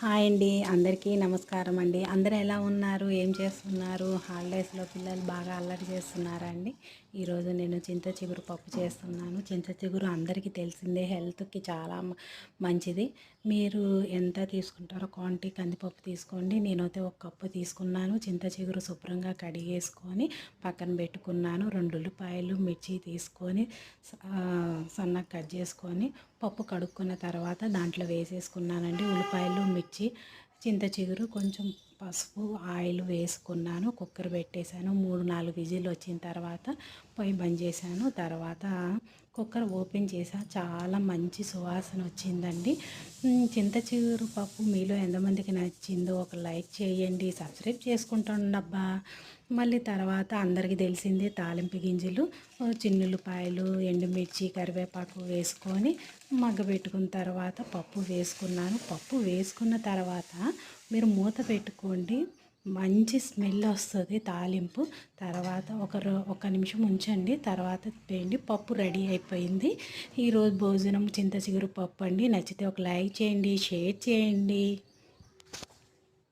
Hi అండి. అందరికీ నమస్కారం అండి. అందరూ ఎలా ఉన్నారు? ఏం చేస్తున్నారు? హాలిడేస్లో పిల్లలు బాగా అల్లరి చేస్తున్నారా అండి? ఈరోజు నేను చింత చిగురు పప్పు చేస్తున్నాను. చింత చిగురు అందరికీ తెలిసిందే. హెల్త్కి చాలా మంచిది. మీరు ఎంత తీసుకుంటారో క్వాంటిటీ కందిపప్పు తీసుకోండి. నేనైతే ఒక కప్పు తీసుకున్నాను. చింత చిగురు శుభ్రంగా కడిగేసుకొని పక్కన పెట్టుకున్నాను. రెండు ఉల్లిపాయలు మిర్చి తీసుకొని సన్నగా కట్ చేసుకొని పప్పు కడుక్కున్న తర్వాత దాంట్లో వేసేసుకున్నానండి. ఉల్లిపాయలు మిర్చి చింత చిగురు కొంచెం పసుపు ఆయిల్ వేసుకున్నాను కుక్కర్ పెట్టేశాను మూడు నాలుగు విజిల్ వచ్చిన తర్వాత పొయ్యి బంద్ చేశాను. తర్వాత కుక్కర్ ఓపెన్ చేసా చాలా మంచి సువాసన వచ్చిందండి. ఉమ్, చింత చిగురు పప్పు మీలో ఎంతమందికి నచ్చిందో ఒక లైక్ చేయండి సబ్స్క్రైబ్ చేసుకుంటుండబ్బా మళ్ళీ తర్వాత అందరికీ తెలిసిందే తాలింపు గింజలు చిన్నులపాయలు ఎండుమిర్చి కరివేపాకు వేసుకొని మగ్గబెట్టుకున్న తర్వాత పప్పు వేసుకున్నాను. పప్పు వేసుకున్న తర్వాత మీరు మూత పెట్టుకోండి. మంచి స్మెల్ వస్తుంది తాలింపు. తర్వాత ఒక రో ఒక నిమిషం ఉంచండి. తర్వాత వేయండి. పప్పు రెడీ అయిపోయింది. ఈరోజు భోజనం చింత చిగురు పప్పు అండి. నచ్చితే ఒక లైక్ చేయండి షేర్ చేయండి.